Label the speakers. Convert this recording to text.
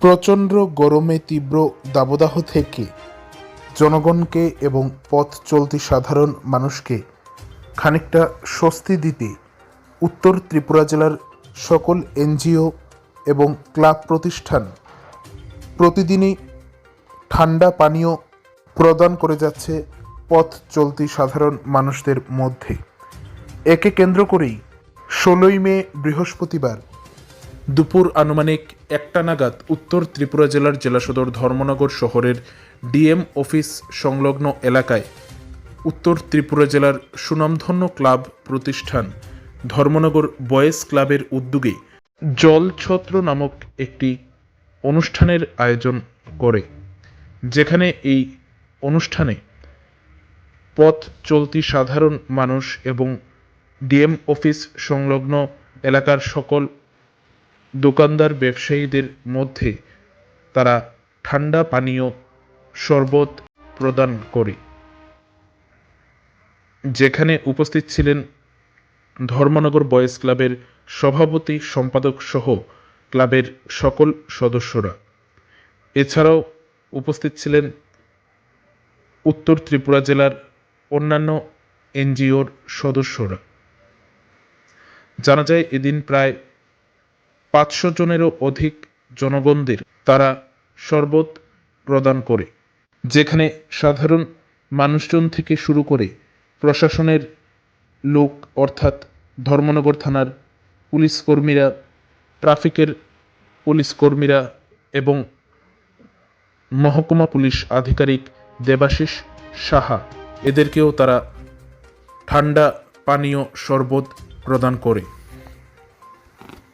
Speaker 1: প্রচণ্ড গরমে তীব্র দাবদাহ থেকে জনগণকে এবং পথ চলতি সাধারণ মানুষকে খানিকটা স্বস্তি দিতে উত্তর ত্রিপুরা জেলার সকল এনজিও এবং ক্লাব প্রতিষ্ঠান প্রতিদিনই ঠান্ডা পানীয় প্রদান করে যাচ্ছে পথ চলতি সাধারণ মানুষদের মধ্যে। একে কেন্দ্র করেই ষোলোই মে বৃহস্পতিবার দুপুর আনুমানিক একটা নাগাদ উত্তর ত্রিপুরা জেলার জেলা সদর ধর্মনগর শহরের ডিএম অফিস সংলগ্ন এলাকায় উত্তর ত্রিপুরা জেলার সুনামধন্য ক্লাব প্রতিষ্ঠান ধর্মনগর বয়েজ ক্লাবের উদ্যোগে জলছত্র নামক একটি অনুষ্ঠানের আয়োজন করে, যেখানে এই অনুষ্ঠানে পথ চলতি সাধারণ মানুষ এবং ডিএম অফিস সংলগ্ন এলাকার সকল দোকানদার ব্যবসায়ীদের মধ্যে তারা ঠান্ডা পানীয় শরবত প্রদান করে। যেখানে উপস্থিত ছিলেন ধর্মনগর বয়েজ ক্লাবের সভাপতি, সম্পাদক সহ ক্লাবের সকল সদস্যরা। এছাড়াও উপস্থিত ছিলেন উত্তর ত্রিপুরা জেলার অন্যান্য এনজিওর সদস্যরা। জানা যায়, এদিন প্রায় পাঁচশো জনেরও অধিক জনগণদের তারা শরবত প্রদান করে, যেখানে সাধারণ মানুষজন থেকে শুরু করে প্রশাসনের লোক, অর্থাৎ ধর্মনগর থানার পুলিশ কর্মীরা, ট্রাফিকের পুলিশ কর্মীরা এবং মহকুমা পুলিশ আধিকারিক দেবাশিস সাহা, এদেরকেও তারা ঠান্ডা পানীয় শরবত প্রদান করে।